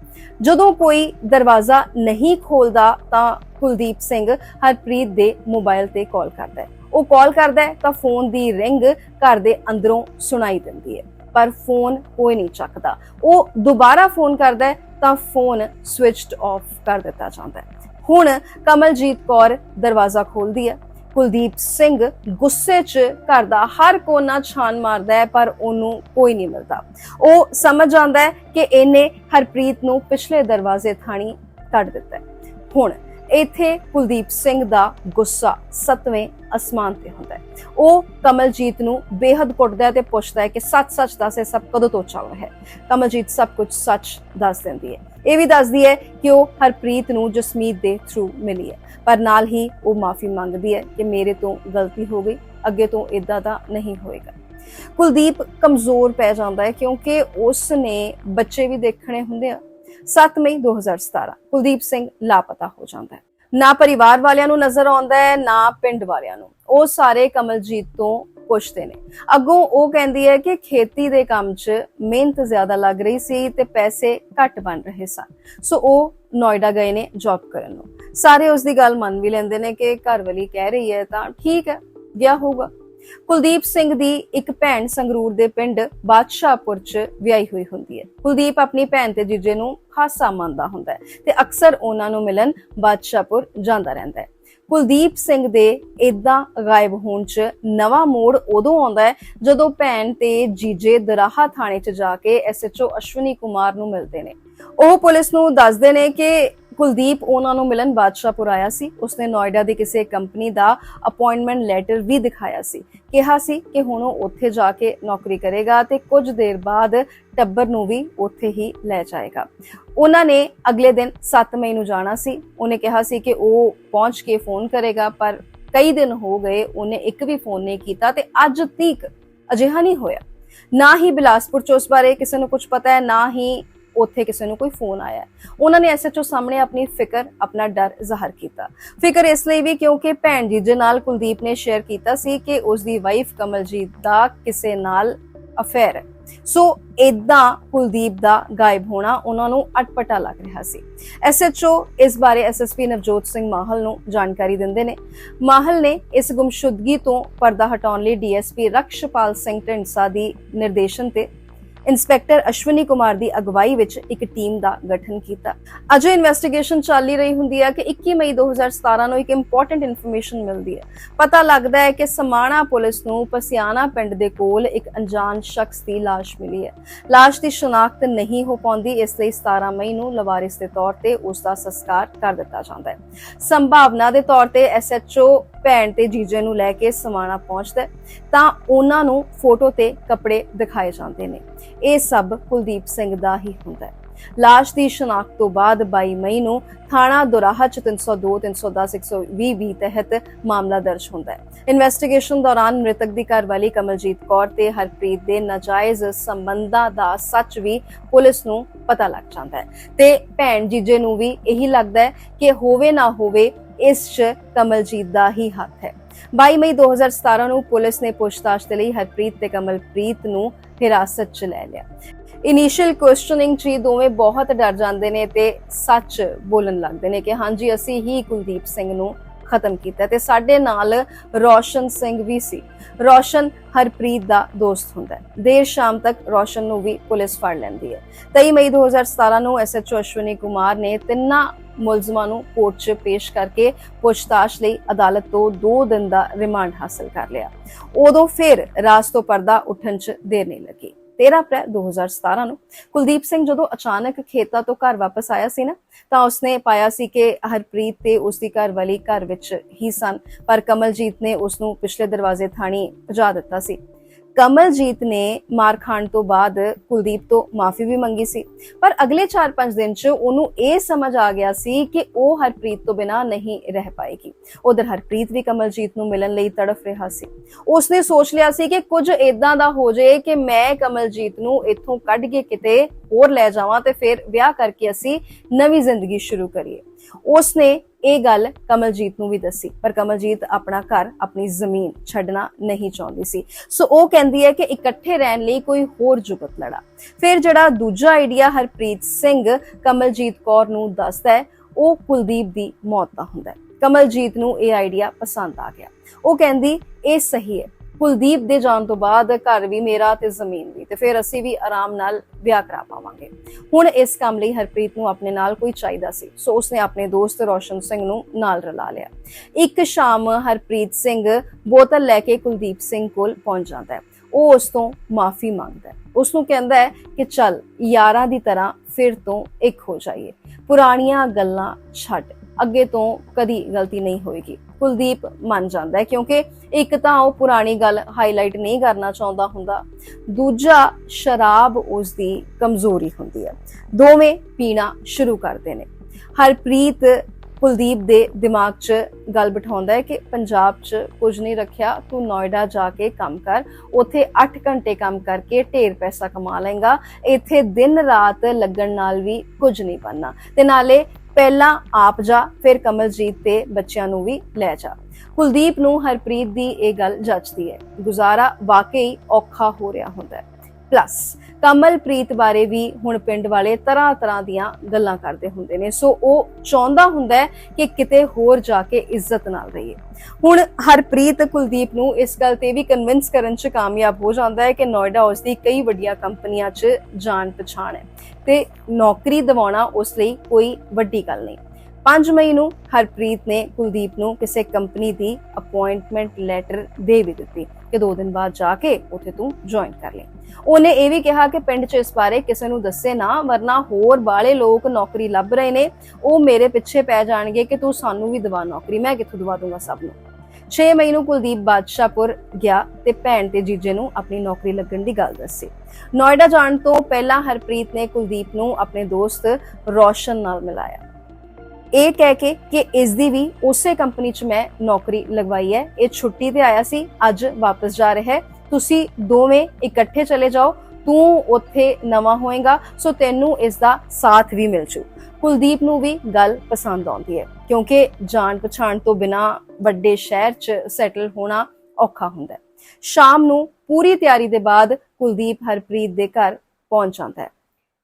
S1: ਜਦੋਂ ਕੋਈ ਦਰਵਾਜ਼ਾ ਨਹੀਂ ਖੋਲਦਾ ਤਾਂ ਕੁਲਦੀਪ ਸਿੰਘ ਹਰਪ੍ਰੀਤ ਦੇ ਮੋਬਾਈਲ ਤੇ ਕਾਲ ਕਰਦਾ ਹੈ। ਉਹ ਕਾਲ ਕਰਦਾ ਹੈ ਤਾਂ ਫੋਨ ਦੀ ਰਿੰਗ ਘਰ ਦੇ ਅੰਦਰੋਂ ਸੁਣਾਈ ਦਿੰਦੀ ਹੈ। ਪਰ ਫੋਨ ਕੋਈ ਨਹੀਂ ਚੱਕਦਾ। ਉਹ ਦੁਬਾਰਾ ਫੋਨ ਕਰਦਾ ਹੈ ਤਾਂ ਫੋਨ ਸਵਿਚਡ ਆਫ ਕਰ ਦਿੱਤਾ ਜਾਂਦਾ ਹੈ। ਹੁਣ ਕਮਲਜੀਤ ਕੌਰ ਦਰਵਾਜ਼ਾ ਖੋਲਦੀ ਹੈ। ਕੁਲਦੀਪ ਸਿੰਘ ਗੁੱਸੇ 'ਚ ਘਰ ਦਾ ਹਰ ਕੋਨਾ ਛਾਨ ਮਾਰਦਾ ਹੈ, ਪਰ ਉਹਨੂੰ ਕੋਈ ਨਹੀਂ ਮਿਲਦਾ। ਉਹ ਸਮਝ ਆਉਂਦਾ ਹੈ ਕਿ ਇਹਨੇ ਹਰਪ੍ਰੀਤ ਨੂੰ ਪਿਛਲੇ ਦਰਵਾਜ਼ੇ ਥਾਣੀ ਕੱਢ ਦਿੱਤਾ ਹੈ। ਹੁਣ ਇੱਥੇ ਕੁਲਦੀਪ ਸਿੰਘ ਦਾ ਗੁੱਸਾ ਸਤਵੇਂ ਅਸਮਾਨ ਤੇ ਹੁੰਦਾ ਹੈ। ਉਹ ਕਮਲਜੀਤ ਨੂੰ ਬੇਹੱਦ ਕੁੱਟਦਾ ਹੈ ਤੇ ਪੁੱਛਦਾ ਹੈ ਕਿ ਸੱਚ-ਸੱਚ ਦੱਸ, ਇਹ ਸਭ ਕਦੋਂ ਤੋਂ ਚੱਲ ਰਿਹਾ ਹੈ? ਕਮਲਜੀਤ ਸਭ ਕੁਝ ਸੱਚ ਦੱਸ ਦਿੰਦੀ ਹੈ। ਇਹ ਵੀ ਦੱਸਦੀ ਹੈ ਕਿ ਉਹ ਹਰਪ੍ਰੀਤ ਨੂੰ ਜਸਮੀਤ ਦੇ ਥਰੂ ਮਿਲੀ ਹੈ। ਪਰ ਨਾਲ ਹੀ ਉਹ ਮਾਫੀ ਮੰਗਦੀ ਹੈ ਕਿ ਮੇਰੇ ਤੋਂ ਗਲਤੀ ਹੋ ਗਈ, ਅੱਗੇ ਤੋਂ ਇਦਾਂ ਦਾ ਨਹੀਂ ਹੋਏਗਾ। ਕੁਲਦੀਪ ਕਮਜ਼ੋਰ ਪੈ ਜਾਂਦਾ ਹੈ ਕਿਉਂਕਿ ਉਸ ਨੇ ਬੱਚੇ ਵੀ ਦੇਖਣੇ ਹੁੰਦੇ ਆ। 7 ਮਈ 2017 ਕੁਲਦੀਪ ਸਿੰਘ ਲਾਪਤਾ ਹੋ ਜਾਂਦਾ ਹੈ। ਨਾ ਪਰਿਵਾਰ ਵਾਲਿਆਂ ਨੂੰ ਨਜ਼ਰ ਆਉਂਦਾ ਹੈ, ਨਾ ਪਿੰਡ ਵਾਲਿਆਂ ਨੂੰ। ਉਹ ਸਾਰੇ ਕਮਲਜੀਤ ਤੋਂ ਪੁੱਛਦੇ ਨੇ। ਅੱਗੋਂ ਉਹ ਕਹਿੰਦੀ ਹੈ ਕਿ ਖੇਤੀ ਦੇ ਕੰਮ 'ਚ ਮਿਹਨਤ ਜ਼ਿਆਦਾ ਲੱਗ ਰਹੀ ਸੀ ਤੇ ਪੈਸੇ ਘੱਟ ਬਣ ਰਹੇ ਸਨ। ਸੋ ਉਹ ਨੋਇਡਾ ਗਏ ਨੇ ਜੌਬ ਕਰਨ ਨੂੰ। ਸਾਰੇ ਉਸ ਦੀ ਗੱਲ ਮੰਨ ਵੀ ਲੈਂਦੇ ਨੇ ਕਿ ਘਰ ਵਾਲੀ ਕਹਿ ਰਹੀ ਹੈ ਤਾਂ ਠੀਕ ਹੈ, ਗਿਆ ਹੋਊਗਾ। ਕੁਲਦੀਪ ਸਿੰਘ ਦੀ ਇੱਕ ਭੈਣ ਸੰਗਰੂਰ ਦੇ ਪਿੰਡ ਬਾਦਸ਼ਾਹਪੁਰ 'ਚ ਵਿਆਹੀ ਹੋਈ ਹੁੰਦੀ ਹੈ। ਕੁਲਦੀਪ ਆਪਣੀ ਭੈਣ ਤੇ ਜੀਜੇ ਨੂੰ ਖਾਸਾ ਮੰਨਦਾ ਹੁੰਦਾ ਹੈ ਤੇ ਅਕਸਰ ਉਹਨਾਂ ਨੂੰ ਮਿਲਣ ਬਾਦਸ਼ਾਹਪੁਰ ਜਾਂਦਾ ਰਹਿੰਦਾ ਹੈ। ਕੁਲਦੀਪ ਸਿੰਘ ਦੇ ਇਦਾਂ ਗਾਇਬ ਹੋਣ 'ਚ ਨਵਾਂ ਮੋੜ ਉਦੋਂ ਆਉਂਦਾ ਹੈ ਜਦੋਂ ਭੈਣ ਤੇ ਜੀਜੇ ਦਰਾਹਾ ਥਾਣੇ 'ਚ ਜਾ ਕੇ ਐਸਐਚਓ ਅਸ਼ਵਨੀ ਕੁਮਾਰ ਨੂੰ ਮਿਲਦੇ ਨੇ। ਉਹ ਪੁਲਿਸ ਨੂੰ ਦੱਸਦੇ ਨੇ ਕਿ ਕੁਲਦੀਪ ਉਹਨਾਂ ਨੂੰ ਮਿਲਣ ਬਾਦਸ਼ਾਹਪੁਰ ਆਇਆ ਸੀ। ਉਸਨੇ ਨੋਇਡਾ ਦੀ ਕਿਸੇ ਕੰਪਨੀ ਦਾ ਅਪਾਇੰਟਮੈਂਟ ਲੈਟਰ ਵੀ ਦਿਖਾਇਆ ਸੀ। ਕਿਹਾ ਸੀ ਕਿ ਹੁਣ ਉਹ ਉੱਥੇ ਜਾ ਕੇ ਨੌਕਰੀ ਕਰੇਗਾ ਤੇ ਕੁਝ ਦੇਰ ਬਾਅਦ ਟੱਬਰ ਨੂੰ ਵੀ ਉੱਥੇ ਹੀ ਲੈ ਜਾਏਗਾ। ਉਹਨਾਂ ਨੇ ਅਗਲੇ ਦਿਨ 7 ਮਈ ਨੂੰ ਜਾਣਾ ਸੀ। ਉਹਨੇ ਕਿਹਾ ਸੀ ਕਿ ਉਹ ਪਹੁੰਚ ਕੇ ਫੋਨ ਕਰੇਗਾ, ਪਰ ਕਈ ਦਿਨ ਹੋ ਗਏ ਉਹਨੇ ਇੱਕ ਵੀ ਫੋਨ ਨਹੀਂ ਕੀਤਾ ਤੇ ਅੱਜ ਤੀਕ ਅਜਿਹਾ ਨਹੀਂ ਹੋਇਆ। ਨਾ ਹੀ ਬਿਲਾਸਪੁਰ ਚ ਉਸ ਬਾਰੇ ਕਿਸੇ ਨੂੰ ਕੁਝ ਪਤਾ ਹੈ, ਨਾ ਹੀ ਉੱਥੇ ਕਿਸੇ ਨੂੰ ਕੋਈ ਫੋਨ ਆਇਆ ਉਹਨਾਂ ਨੇ ਐਸਐਚਓ ਸਾਹਮਣੇ ਆਪਣੀ ਫਿਕਰ, ਆਪਣਾ ਡਰ ਜ਼ਾਹਰ ਕੀਤਾ। ਫਿਕਰ ਇਸ ਲਈ ਵੀ ਕਿਉਂਕਿ ਭੈਣ ਜੀਜੇ ਨਾਲ ਕੁਲਦੀਪ ਨੇ ਸ਼ੇਅਰ ਕੀਤਾ ਸੀ ਕਿ ਉਸ ਦੀ ਵਾਈਫ ਕਮਲਜੀਤ ਦਾ ਕਿਸੇ ਨਾਲ ਅਫੇਅਰ ਹੈ। ਸੋ ਇਦਾਂ ਕੁਲਦੀਪ ਦਾ ਗਾਇਬ ਹੋਣਾ ਉਹਨਾਂ ਨੂੰ ਅਟਪਟਾ ਲੱਗ ਰਿਹਾ ਸੀ। ਐਸਐਚਓ ਇਸ ਬਾਰੇ ਐਸਐਸਪੀ ਨਵਜੋਤ ਸਿੰਘ ਮਾਹਲ ਨੂੰ ਜਾਣਕਾਰੀ ਦਿੰਦੇ ਨੇ। ਮਾਹਲ ਨੇ ਇਸ ਗੁੰਮਸ਼ੁਦਗੀ ਤੋਂ ਪਰਦਾ ਹਟਾਉਣ ਲਈ ਡੀਐਸਪੀ ਰਕਸ਼ਪਾਲ ਸਿੰਘ ਢਿੰਡਸਾ ਦੀ ਨਿਰਦੇਸ਼ਨ ਤੇ ਇੰਸਪੈਕਟਰ ਅਸ਼ਵਨੀ ਕੁਮਾਰ ਦੀ ਅਗਵਾਈ ਵਿੱਚ ਇੱਕ ਟੀਮ ਦਾ ਗਠਨ ਕੀਤਾ। ਅਜੇ ਇਨਵੈਸਟੀਗੇਸ਼ਨ ਚੱਲ ਰਹੀ ਹੁੰਦੀ ਹੈ ਕਿ 21 ਮਈ 2017 ਨੂੰ ਇੱਕ ਇੰਪੋਰਟੈਂਟ ਇਨਫੋਰਮੇਸ਼ਨ ਮਿਲਦੀ ਹੈ। ਪਤਾ ਲੱਗਦਾ ਹੈ ਕਿ ਸਮਾਣਾ ਪੁਲਿਸ ਨੂੰ ਪਸਿਆਣਾ ਪਿੰਡ ਦੇ ਕੋਲ ਇੱਕ ਅਣਜਾਣ ਸ਼ਖਸ ਦੀ ਲਾਸ਼ ਮਿਲੀ ਹੈ। ਲਾਸ਼ ਦੀ ਸ਼ਨਾਖਤ ਨਹੀਂ ਹੋ ਪਾਉਂਦੀ, ਇਸ ਲਈ 17 ਮਈ ਨੂੰ ਲਵਾਰਿਸ ਦੇ ਤੌਰ ਤੇ ਉਸ ਦਾ ਸੰਸਕਾਰ ਕਰ ਦਿੱਤਾ ਜਾਂਦਾ ਹੈ। ਸੰਭਾਵਨਾ ਦੇ ਤੌਰ ਤੇ ਐਸਐਚਓ ਭੈਣ ਤੇ ਜੀਜੇ ਨੂੰ ਲੈ ਕੇ ਸਮਾਣਾ ਪਹੁੰਚਦਾ ਤਾਂ ਉਹਨਾਂ ਨੂੰ ਫੋਟੋ ਤੇ ਕੱਪੜੇ ਦਿਖਾਏ ਜਾਂਦੇ ਨੇ। ਇਹ ਸਭ ਕੁਲਦੀਪ ਸਿੰਘ ਦਾ ਹੀ ਹੁੰਦਾ ਹੈ। ਲਾਸ਼ ਦੀ ਸ਼ਨਾਖਤ ਤੋਂ ਬਾਅਦ 22 ਮਈ ਨੂੰ ਥਾਣਾ ਦੁਰਾਹਾ ਚ 302 310 120 ਵੀ ਤਹਿਤ ਮਾਮਲਾ ਦਰਜ ਹੁੰਦਾ ਹੈ। ਇਨਵੈਸਟੀਗੇਸ਼ਨ ਦੌਰਾਨ ਮ੍ਰਿਤਕ ਦੀ ਘਰਵਾਲੀ ਕਮਲਜੀਤ ਕੌਰ ਤੇ ਹਰਪ੍ਰੀਤ ਦੇ ਨਾਜਾਇਜ਼ ਸੰਬੰਧਾਂ ਦਾ ਸੱਚ ਵੀ ਪੁਲਿਸ ਨੂੰ ਪਤਾ ਲੱਗ ਜਾਂਦਾ ਹੈ। ਤੇ ਭੈਣ ਜੀਜੇ ਨੂੰ ਵੀ ਇਹੀ ਲੱਗਦਾ ਹੈ ਕਿ ਹੋਵੇ ਨਾ ਹੋਵੇ ਇਸ 'ਚ ਕਮਲਜੀਤ ਦਾ ਹੀ ਹੱਥ ਹੈ। 22 ਮਈ 2017 ਨੂੰ ਪੁਲਿਸ ਨੇ ਪੁੱਛਤਾਛ ਦੇ ਲਈ ਹਰਪ੍ਰੀਤ ਤੇ ਕਮਲਪ੍ਰੀਤ ਨੂੰ ਹਿਰਾਸਤ 'ਚ ਲੈ ਲਿਆ। ਇਨੀਸ਼ੀਅਲ ਕੁਐਸਚਨਿੰਗ 'ਚ ਦੋਵੇਂ ਬਹੁਤ ਡਰ ਜਾਂਦੇ ਨੇ ਤੇ ਸੱਚ ਬੋਲਣ ਲੱਗਦੇ ਨੇ ਕਿ ਹਾਂਜੀ, ਅਸੀਂ ਹੀ ਕੁਲਦੀਪ ਸਿੰਘ ਨੂੰ ਖਤਮ ਕੀਤਾ ਤੇ ਸਾਡੇ ਨਾਲ ਰੋਸ਼ਨ ਸਿੰਘ ਵੀ ਸੀ। ਰੋਸ਼ਨ ਹਰਪ੍ਰੀਤ ਦਾ ਦੋਸਤ ਹੁੰਦਾ ਹੈ। ਦੇਰ ਸ਼ਾਮ ਤੱਕ ਰੋਸ਼ਨ ਨੂੰ ਵੀ ਪੁਲਿਸ ਫੜ ਲੈਂਦੀ ਹੈ। 23 ਮਈ 2017 ਨੂੰ ਐਸਐਚਓ ਅਸ਼ਵਨੀ ਕੁਮਾਰ ਨੇ ਤਿੰਨਾਂ ਮੁਲਜ਼ਮਾਂ ਨੂੰ ਕੋਰਟ 'ਚ ਪੇਸ਼ ਕਰਕੇ ਪੁੱਛਤਾਛ ਲਈ ਅਦਾਲਤ ਤੋਂ 2 ਦਿਨ ਦਾ ਰਿਮਾਂਡ ਹਾਸਲ ਕਰ ਲਿਆ। ਉਦੋਂ ਫਿਰ ਰਾਜ ਤੋਂ ਪਰਦਾ ਉੱਠਣ 'ਚ ਦੇਰ ਨਹੀਂ ਲੱਗੀ। 13 ਅਪ੍ਰੈਲ 2017 ਨੂੰ ਕੁਲਦੀਪ ਸਿੰਘ ਜਦੋਂ ਅਚਾਨਕ ਖੇਤਾਂ ਤੋਂ ਘਰ ਵਾਪਸ ਆਇਆ ਸੀ ਨਾ, ਤਾਂ ਉਸਨੇ ਪਾਇਆ ਸੀ ਕਿ ਹਰਪ੍ਰੀਤ ਤੇ ਉਸ ਦੀ ਘਰਵਾਲੀ ਘਰ ਵਿੱਚ ਹੀ ਸਨ। ਪਰ ਕਮਲਜੀਤ ਨੇ ਉਸ ਨੂੰ ਪਿਛਲੇ ਦਰਵਾਜ਼ੇ ਥਾਣੀ ਭਜਾ ਦਿੱਤਾ ਸੀ। ਕਮਲਜੀਤ ਨੇ ਮਾਰ ਖਾਣ ਤੋਂ ਬਾਅਦ ਕੁਲਦੀਪ ਤੋਂ ਮਾਫੀ ਵੀ ਮੰਗੀ ਸੀ। ਪਰ ਅਗਲੇ 4-5 ਦਿਨ 'ਚ ਉਹਨੂੰ ਇਹ ਸਮਝ ਆ ਗਿਆ ਸੀ ਕਿ ਉਹ ਹਰਪ੍ਰੀਤ ਤੋਂ ਬਿਨਾ ਨਹੀਂ ਰਹਿ ਪਾਏਗੀ। ਉਧਰ ਹਰਪ੍ਰੀਤ ਵੀ ਕਮਲਜੀਤ ਨੂੰ ਮਿਲਣ ਲਈ ਤੜਫ ਰਿਹਾ ਸੀ। ਉਸਨੇ ਸੋਚ ਲਿਆ ਸੀ ਕਿ ਕੁਝ ਇਦਾਂ ਦਾ ਹੋ ਜਾਏ ਕਿ ਮੈਂ ਕਮਲਜੀਤ ਨੂੰ ਇੱਥੋਂ ਕੱਢ ਕੇ ਕਿਤੇ ਹੋਰ ਲੈ ਜਾਵਾਂ ਤੇ ਫਿਰ ਵਿਆਹ ਕਰਕੇ ਅਸੀਂ ਨਵੀਂ ਜ਼ਿੰਦਗੀ ਸ਼ੁਰੂ ਕਰੀਏ। ਉਸਨੇ ਇਹ ਗੱਲ ਕਮਲਜੀਤ ਨੂੰ ਵੀ ਦੱਸੀ, ਪਰ ਕਮਲਜੀਤ ਆਪਣਾ ਘਰ, ਆਪਣੀ ਜ਼ਮੀਨ ਛੱਡਣਾ ਨਹੀਂ ਚਾਹੁੰਦੀ ਸੀ। ਸੋ ਉਹ ਕਹਿੰਦੀ ਹੈ ਕਿ ਇਕੱਠੇ ਰਹਿਣ ਲਈ ਕੋਈ ਹੋਰ ਜੁਗਤ ਲੜਾ। ਫਿਰ ਜਿਹੜਾ ਦੂਜਾ ਆਈਡੀਆ ਹਰਪ੍ਰੀਤ ਸਿੰਘ ਕਮਲਜੀਤ ਕੌਰ ਨੂੰ ਦੱਸਦਾ ਹੈ, ਉਹ ਕੁਲਦੀਪ ਦੀ ਮੌਤ ਦਾ ਹੁੰਦਾ ਹੈ। ਕਮਲਜੀਤ ਨੂੰ ਇਹ ਆਈਡੀਆ ਪਸੰਦ ਆ ਗਿਆ। ਉਹ ਕਹਿੰਦੀ, ਇਹ ਸਹੀ ਹੈ। ਕੁਲਦੀਪ ਦੇ ਜਾਣ ਤੋਂ ਬਾਅਦ ਘਰ ਵੀ ਮੇਰਾ ਤੇ ਜ਼ਮੀਨ ਵੀ, ਤੇ ਫਿਰ ਅਸੀਂ ਵੀ ਆਰਾਮ ਨਾਲ ਵਿਆਹ ਕਰਾ ਪਾਵਾਂਗੇ। ਹੁਣ ਇਸ ਕੰਮ ਲਈ ਹਰਪ੍ਰੀਤ ਨੂੰ ਆਪਣੇ ਨਾਲ ਕੋਈ ਚਾਹੀਦਾ ਸੀ, ਸੋ ਉਸਨੇ ਆਪਣੇ ਦੋਸਤ ਰੋਸ਼ਨ ਸਿੰਘ ਨੂੰ ਨਾਲ ਰਲਾ ਲਿਆ। ਇੱਕ ਸ਼ਾਮ ਹਰਪ੍ਰੀਤ ਸਿੰਘ ਬੋਤਲ ਲੈ ਕੇ ਕੁਲਦੀਪ ਸਿੰਘ ਕੋਲ ਪਹੁੰਚ ਜਾਂਦਾ ਹੈ। ਉਹ ਉਸ ਤੋਂ ਮਾਫੀ ਮੰਗਦਾ ਹੈ। ਉਸ ਨੂੰ ਕਹਿੰਦਾ ਹੈ ਕਿ ਚੱਲ ਯਾਰਾਂ ਦੀ ਤਰ੍ਹਾਂ ਫਿਰ ਤੋਂ ਇੱਕ ਹੋ ਜਾਈਏ। ਪੁਰਾਣੀਆਂ ਗੱਲਾਂ ਛੱਡ, ਅੱਗੇ ਤੋਂ ਕਦੀ ਗਲਤੀ ਨਹੀਂ ਹੋਏਗੀ। ਕੁਲਦੀਪ ਮੰਨ ਜਾਂਦਾ ਹੈ, ਕਿਉਂਕਿ ਇੱਕ ਤਾਂ ਉਹ ਪੁਰਾਣੀ ਗੱਲ ਹਾਈਲਾਈਟ ਨਹੀਂ ਕਰਨਾ ਚਾਹੁੰਦਾ ਹੁੰਦਾ। ਦੂਜਾ, ਸ਼ਰਾਬ ਉਸ ਦੀ ਕਮਜ਼ੋਰੀ ਹੁੰਦੀ ਹੈ। ਦੋਵੇਂ ਪੀਣਾ ਸ਼ੁਰੂ ਕਰਦੇ ਨੇ। ਹਰਪ੍ਰੀਤ ਕੁਲਦੀਪ ਦੇ ਦਿਮਾਗ 'ਚ ਗੱਲ ਬਿਠਾਉਂਦਾ ਹੈ ਕਿ ਪੰਜਾਬ 'ਚ ਕੁਝ ਨਹੀਂ ਰੱਖਿਆ, ਤੂੰ ਨੋਇਡਾ ਜਾ ਕੇ ਕੰਮ ਕਰ। ਉੱਥੇ 8 ਘੰਟੇ ਕੰਮ ਕਰਕੇ ਢੇਰ ਪੈਸਾ ਕਮਾ ਲਏਗਾ। ਇੱਥੇ ਦਿਨ ਰਾਤ ਲੱਗਣ ਨਾਲ ਵੀ ਕੁਝ ਨਹੀਂ ਬਣਨਾ। ਤੇ ਨਾਲੇ ਪਹਿਲਾਂ ਆਪ ਜਾ, ਫਿਰ ਕਮਲਜੀਤ ਤੇ ਬੱਚਿਆਂ ਨੂੰ ਵੀ ਲੈ ਜਾ। ਕੁਲਦੀਪ ਨੂੰ ਹਰਪ੍ਰੀਤ ਦੀ ਇਹ ਗੱਲ ਜੱਚਦੀ ਹੈ। ਗੁਜ਼ਾਰਾ ਵਾਕਈ ਔਖਾ ਹੋ ਰਿਹਾ ਹੁੰਦਾ ਹੈ। ਪਲੱਸ ਕਮਲਪ੍ਰੀਤ ਬਾਰੇ ਵੀ ਹੁਣ ਪਿੰਡ ਵਾਲੇ ਤਰ੍ਹਾਂ ਤਰ੍ਹਾਂ ਦੀਆਂ ਗੱਲਾਂ ਕਰਦੇ ਹੁੰਦੇ ਨੇ। ਸੋ ਉਹ ਚਾਹੁੰਦਾ ਹੁੰਦਾ ਹੈ ਕਿ ਕਿਤੇ ਹੋਰ ਜਾ ਕੇ ਇੱਜ਼ਤ ਨਾਲ ਰਹੀਏ। ਹੁਣ ਹਰਪ੍ਰੀਤ ਕੁਲਦੀਪ ਨੂੰ ਇਸ ਗੱਲ ਤੇ ਵੀ ਕਨਵਿੰਸ ਕਰਨ 'ਚ ਕਾਮਯਾਬ ਹੋ ਜਾਂਦਾ ਹੈ ਕਿ ਨੋਇਡਾ ਉਸ ਦੀ ਕਈ ਵੱਡੀਆਂ ਕੰਪਨੀਆਂ 'ਚ ਜਾਣ ਪਛਾਣ ਹੈ। ਤੇ ਨੌਕਰੀ ਦਿਵਾਉਣਾ ਉਸ ਲਈ ਕੋਈ ਵੱਡੀ ਗੱਲ ਨਹੀਂ। 5 ਮਈ ਨੂੰ ਹਰਪ੍ਰੀਤ ਨੇ ਕੁਲਦੀਪ ਨੂੰ ਕਿਸੇ ਕੰਪਨੀ ਦੀ ਅਪਾਇੰਟਮੈਂਟ ਲੈਟਰ ਦੇ ਵੀ ਦਿੱਤੀ ਕਿ ਦੋ ਦਿਨ ਬਾਅਦ ਜਾ ਕੇ ਉੱਥੇ ਤੂੰ ਜੁਆਇਨ ਕਰ ਲੈ ਉਹਨੇ ਇਹ ਵੀ ਕਿਹਾ ਕਿ ਪਿੰਡ 'ਚ ਇਸ ਬਾਰੇ ਕਿਸੇ ਨੂੰ ਦੱਸੇ ਨਾ, ਵਰਨਾ ਹੋਰ ਬਾਲੇ ਲੋਕ ਨੌਕਰੀ ਲੱਭ ਰਹੇ ਨੇ, ਉਹ ਮੇਰੇ ਪਿੱਛੇ ਪੈ ਜਾਣਗੇ ਕਿ ਤੂੰ ਸਾਨੂੰ ਵੀ ਦਵਾ ਨੌਕਰੀ, ਮੈਂ ਕਿੱਥੋਂ ਦਵਾ ਦੂੰਗਾ ਸਭ ਨੂੰ। 6 ਮਈ ਨੂੰ ਕੁਲਦੀਪ ਬਾਦਸ਼ਾਹਪੁਰ ਗਿਆ ਤੇ ਭੈਣ ਤੇ ਜੀਜੇ ਨੂੰ ਆਪਣੀ ਨੌਕਰੀ ਲੱਗਣ ਦੀ ਗੱਲ ਦੱਸੀ। ਨੋਇਡਾ ਜਾਣ ਤੋਂ ਪਹਿਲਾਂ ਹਰਪ੍ਰੀਤ ਨੇ ਕੁਲਦੀਪ ਨੂੰ ਆਪਣੇ ਦੋਸਤ ਰੌਸ਼ਨ ਨਾਲ ਮਿਲਾਇਆ। ਇਹ ਕਹਿ ਕੇ ਕਿ ਇਸ ਦੀ ਵੀ ਉਸੇ ਕੰਪਨੀ 'ਚ ਮੈਂ ਨੌਕਰੀ ਲਗਵਾਈ ਹੈ। ਇਹ ਛੁੱਟੀ ਤੇ ਆਇਆ ਸੀ, ਅੱਜ ਵਾਪਸ ਜਾ ਰਿਹਾ ਹੈ। ਤੁਸੀਂ ਦੋਵੇਂ ਇਕੱਠੇ ਚਲੇ ਜਾਓ, ਤੂੰ ਉੱਥੇ ਨਵਾਂ ਹੋਏਗਾ, ਸੋ ਤੈਨੂੰ ਇਸ ਦਾ ਸਾਥ ਵੀ ਮਿਲ ਜੂ। ਕੁਲਦੀਪ ਨੂੰ ਵੀ ਗੱਲ ਪਸੰਦ ਆਉਂਦੀ ਹੈ, ਕਿਉਂਕਿ ਜਾਣ ਪਛਾਣ ਤੋਂ ਬਿਨਾ ਵੱਡੇ ਸ਼ਹਿਰ 'ਚ ਸੈਟਲ ਹੋਣਾ ਔਖਾ ਹੁੰਦਾ ਸ਼ਾਮ ਨੂੰ ਪੂਰੀ ਤਿਆਰੀ ਦੇ ਬਾਅਦ ਕੁਲਦੀਪ ਹਰਪ੍ਰੀਤ ਦੇ ਘਰ ਪਹੁੰਚ ਜਾਂਦਾ ਹੈ।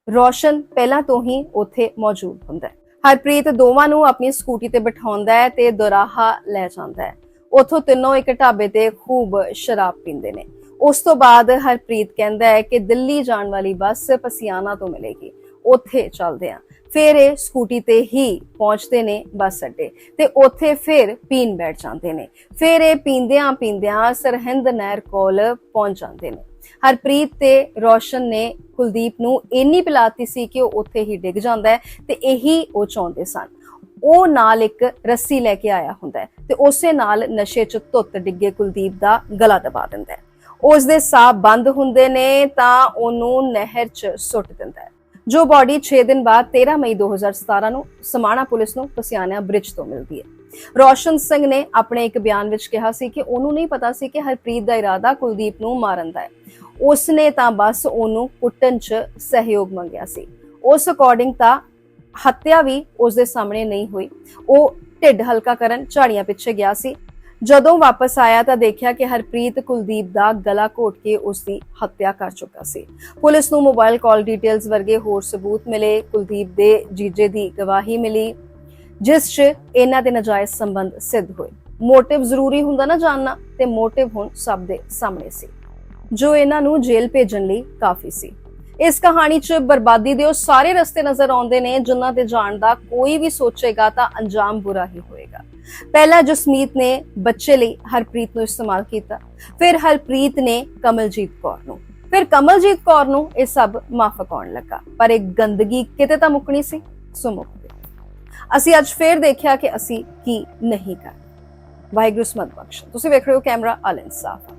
S1: ਰੋਸ਼ਨ ਪਹਿਲਾਂ ਤੋਂ ਹੀ ਉੱਥੇ ਮੌਜੂਦ ਹੁੰਦਾ ਹੈ। ਹਰਪ੍ਰੀਤ ਦੋਵਾਂ ਨੂੰ ਆਪਣੀ ਸਕੂਟੀ ਤੇ ਬਿਠਾਉਂਦਾ ਹੈ ਤੇ ਦੁਰਾਹਾ ਲੈ ਜਾਂਦਾ ਹੈ। ਉਥੋਂ ਤਿੰਨੋਂ ਇੱਕ ਢਾਬੇ ਤੇ ਖੂਬ ਸ਼ਰਾਬ ਪੀਂਦੇ ਨੇ। ਉਸ ਤੋਂ ਬਾਅਦ ਹਰਪ੍ਰੀਤ ਕਹਿੰਦਾ ਹੈ ਕਿ ਦਿੱਲੀ ਜਾਣ ਵਾਲੀ ਬੱਸ ਪਸੀਆਨਾ ਤੋਂ ਮਿਲੇਗੀ। ਉੱਥੇ ਚੱਲਦੇ ਆ ਫਿਰ ਇਹ ਸਕੂਟੀ ਤੇ ਹੀ ਪਹੁੰਚਦੇ ਨੇ ਬੱਸ ਅੱਡੇ ਤੇ ਉੱਥੇ ਫਿਰ ਪੀਣ ਬੈਠ ਜਾਂਦੇ ਨੇ। ਫਿਰ ਇਹ ਪੀਂਦਿਆਂ ਪੀਂਦਿਆਂ ਸਰਹਿੰਦ ਨਹਿਰ ਕੋਲ ਪਹੁੰਚ ਜਾਂਦੇ ਨੇ। ਹਰਪ੍ਰੀਤ ਤੇ ਰੋਸ਼ਨ ਨੇ ਕੁਲਦੀਪ ਨੂੰ ਇੰਨੀ ਪਿਲਾਤੀ ਸੀ ਕਿ ਉਹ ਉੱਥੇ ਹੀ ਡਿੱਗ ਜਾਂਦਾ ਹੈ ਤੇ ਇਹੀ ਉਹ ਚਾਹੁੰਦੇ ਸਨ। ਉਹ ਨਾਲ ਇੱਕ ਰੱਸੀ ਲੈ ਕੇ ਆਇਆ ਹੁੰਦਾ ਤੇ ਉਸੇ ਨਾਲ ਨਸ਼ੇ 'ਚ ਧੁੱਤ ਡਿੱਗੇ ਕੁਲਦੀਪ ਦਾ ਗਲਾ ਦਬਾ ਦਿੰਦਾ ਹੈ। ਉਸ ਦੇ ਸਾਹ ਬੰਦ ਹੁੰਦੇ ਨੇ ਤਾਂ ਉਹਨੂੰ ਨਹਿਰ 'ਚ ਸੁੱਟ ਦਿੰਦਾ ਹੈ। ਜੋ ਬਾਡੀ 6 ਦਿਨ ਬਾਅਦ 13 ਮਈ 2017 ਨੂੰ ਸਮਾਣਾ ਪੁਲਿਸ ਨੂੰ ਪਸਿਆਣਿਆ ਬ੍ਰਿਜ ਤੋਂ ਮਿਲਦੀ ਹੈ। ਰੋਸ਼ਨ ਸਿੰਘ ਨੇ ਆਪਣੇ ਇੱਕ ਬਿਆਨ ਵਿੱਚ ਕਿਹਾ ਸੀ ਕਿ ਉਹਨੂੰ ਨਹੀਂ ਪਤਾ ਸੀ ਕਿ ਹਰਪ੍ਰੀਤ ਦਾ ਇਰਾਦਾ ਕੁਲਦੀਪ ਨੂੰ ਮਾਰਨ ਦਾ ਹੈ। ਉਸਨੇ ਤਾਂ ਬਸ ਉਹਨੂੰ ਕੁੱਟਣ 'ਚ ਸਹਿਯੋਗ ਮੰਗਿਆ ਸੀ। ਉਸ ਅਕੋਰਡਿੰਗ ਤਾਂ ਹੱਤਿਆ ਵੀ ਉਸ ਦੇ ਸਾਹਮਣੇ ਨਹੀਂ ਹੋਈ। ਉਹ ਢਿੱਡ ਹਲਕਾ ਕਰਨ ਝਾੜੀਆਂ ਪਿੱਛੇ ਗਿਆ ਸੀ। ਜਦੋਂ ਵਾਪਸ ਆਇਆ ਤਾਂ ਦੇਖਿਆ ਕਿ ਹਰਪ੍ਰੀਤ ਕੁਲਦੀਪ ਦਾ ਗਲਾ ਘੋਟ ਕੇ ਉਸ ਦੀ ਹੱਤਿਆ ਕਰ ਚੁੱਕਾ ਸੀ। ਪੁਲਿਸ ਨੂੰ ਮੋਬਾਈਲ ਕਾਲ ਡਿਟੇਲਸ ਵਰਗੇ ਹੋਰ ਸਬੂਤ ਮਿਲੇ। ਕੁਲਦੀਪ ਦੇ ਜੀਜੇ ਦੀ ਗਵਾਹੀ ਮਿਲੀ, ਜਿਸ 'ਚ ਇਹਨਾਂ ਦੇ ਨਜਾਇਜ਼ ਸੰਬੰਧ ਸਿੱਧ ਹੋਏ। ਮੋਟਿਵ ਜ਼ਰੂਰੀ ਹੁੰਦਾ ਨਾ ਜਾਣਨਾ ਤੇ ਮੋਟਿਵ ਹੁਣ ਸਭ ਦੇ ਸਾਹਮਣੇ ਸੀ, ਜੋ ਇਹਨਾਂ ਨੂੰ ਜੇਲ੍ਹ ਭੇਜਣ ਲਈ ਕਾਫੀ ਸੀ। ਇਸ ਕਹਾਣੀ 'ਚ ਬਰਬਾਦੀ ਦੇ ਉਹ ਸਾਰੇ ਰਸਤੇ ਨਜ਼ਰ ਆਉਂਦੇ ਨੇ, ਜਿਨ੍ਹਾਂ ਤੇ ਜਾਣ ਦਾ ਕੋਈ ਵੀ ਸੋਚੇਗਾ ਤਾਂ ਅੰਜਾਮ ਬੁਰਾ ਹੀ ਹੋਏਗਾ। ਪਹਿਲਾਂ ਜਸਮੀਤ ਨੇ ਬੱਚੇ ਲਈ ਹਰਪ੍ਰੀਤ ਨੂੰ ਇਸਤੇਮਾਲ ਕੀਤਾ, ਫਿਰ ਹਰਪ੍ਰੀਤ ਨੇ ਕਮਲਜੀਤ ਕੌਰ ਨੂੰ। ਫਿਰ ਕਮਲਜੀਤ ਕੌਰ ਨੂੰ ਇਹ ਸਭ ਮਾਫਕ ਆਉਣ ਲੱਗਾ? ਪਰ ਇਹ ਗੰਦਗੀ ਕਿਤੇ ਤਾਂ ਮੁੱਕਣੀ ਸੀ? ਸੋ ਮੁੱਕ ਗਈ। ਅਸੀਂ ਅੱਜ ਫੇਰ ਦੇਖਿਆ ਕਿ ਅਸੀਂ ਕੀ ਨਹੀਂ ਕਰ ਵਾਹਿਗੁਰੂ ਸਮਤ ਬਖਸ਼ ਤੁਸੀਂ ਵੇਖ ਰਹੇ ਹੋ ਕੈਮਰਾ ਅਲ ਇਨਸਾਫ